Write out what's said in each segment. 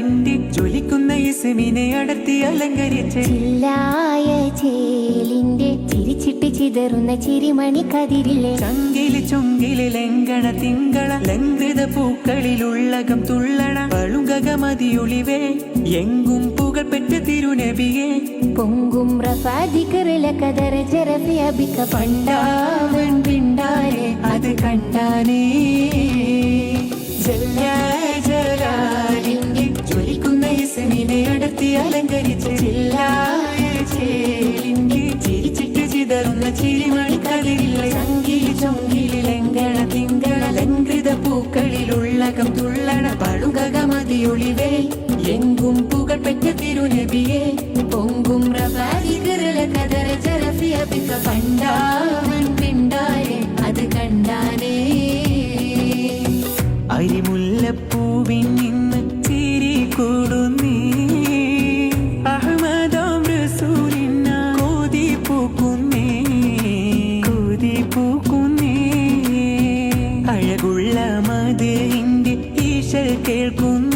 നിന്റെ ജ്വലിക്കുന്ന ഇസ്മിനെ അടർത്തി അലങ്കരിച്ച്. ചില്ലായ ചേലിന്റെ ചിരിച്ചിട്ട് ചിതറുന്ന ചിരിമണി കതിരിലെ. ചങ്കിൽ ചുങ്കിൽ ലങ്കണ തിങ്കള ലംഘിത പൂക്കളിലുള്ളകം തുള്ളണ പളുങ്കകമതിയൊളിവേ എങ്കും പുകൾപ്പെട്ട തിരുനബിയെ. പൊങ്കും റഫാദിക്കറില കതറ ജറഫി അബിക്ക പിണ്ടാരെ അത് കണ്ടാനേ അരിമുല്ലപ്പൂവിൻ നിന്ന് ചിരി കൂടുന്നേ. കേൾക്കുന്നേ.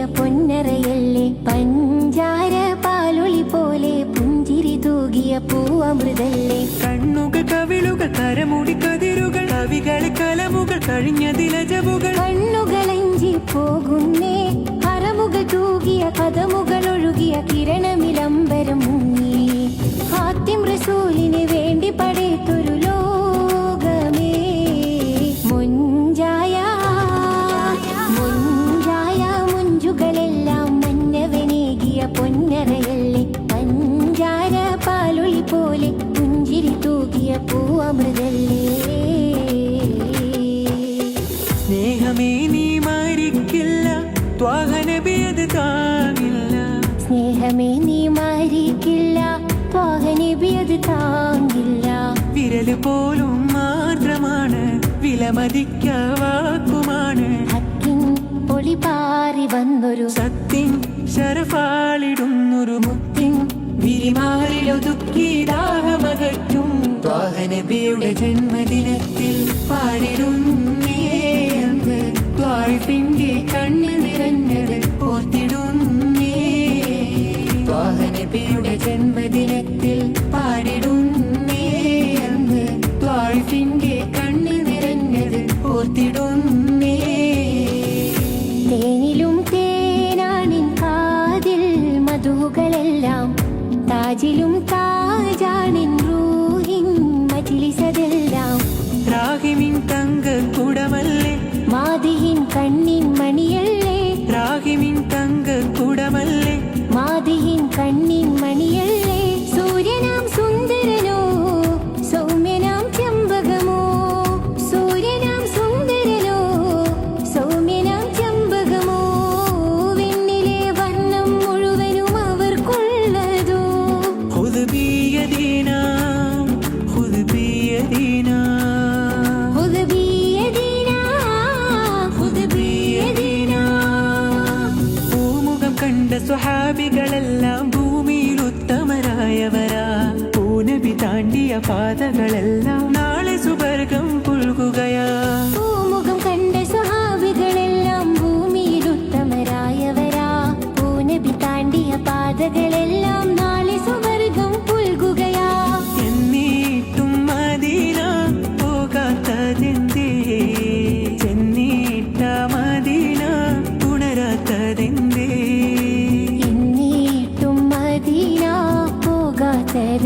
മന്നവനേകിയ പൊന്നറയല്ലേ പഞ്ചാര പാലൊളി പോലെ പുഞ്ചിരി തൂകിയ പൂവമൃതല്ലേ. കണ്ണുകൾ കവിളുകൾ കരമുടി കതിരുകൾ കവികളെ കലമുകൾ കഴിഞ്ഞതിലജവുകൾ കണ്ണുകളഞ്ചി പോകുന്നേ അറമുകൾ തൂകിയ കഥമുകൾ ഒഴുകിയ കിരണമിലംബരം മുങ്ങി ഹാത്തിം റസൂലിന് വേണ്ടി പടയത്തൊരു സ്നേഹമേ നീ മാറിക്കില്ല ത്വാഹനബിയത് താങ്ങില്ല. വിരൽ പോലും മാത്രമാണ് വിലമതിക്ക വാക്കുമാണ്. ഹക്കിൻ പൊളി പാറി വന്നൊരു സത്തിൻ ശരഫാളിടുന്നൊരു മുത്തിൻ വിരിമാറിലൊതുക്കി ദാഹമകറ്റും. ത്വാഹനബിയുടെ ജന്മദിനത്തിൽ പാടിടുന്നേ സ്വഹാബികളെല്ലാം ഭൂമിയിൽ ഉത്തമരായവരാ പൂനബി താണ്ടിയ പാതകളെല്ലാം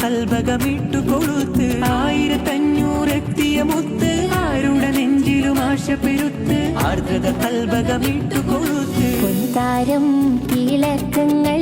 കൽഭകമിട്ടു കൊളുത്ത് ആയിരത്തഞ്ഞൂറെത്തിയ മുത്ത് ആരുടെ നെഞ്ചിലും ആശ പെരുത്ത് ആർദ്രത കൽഭകമിട്ടു കൊളുത്ത് പൊൻതാരം തിളക്കങ്ങൾ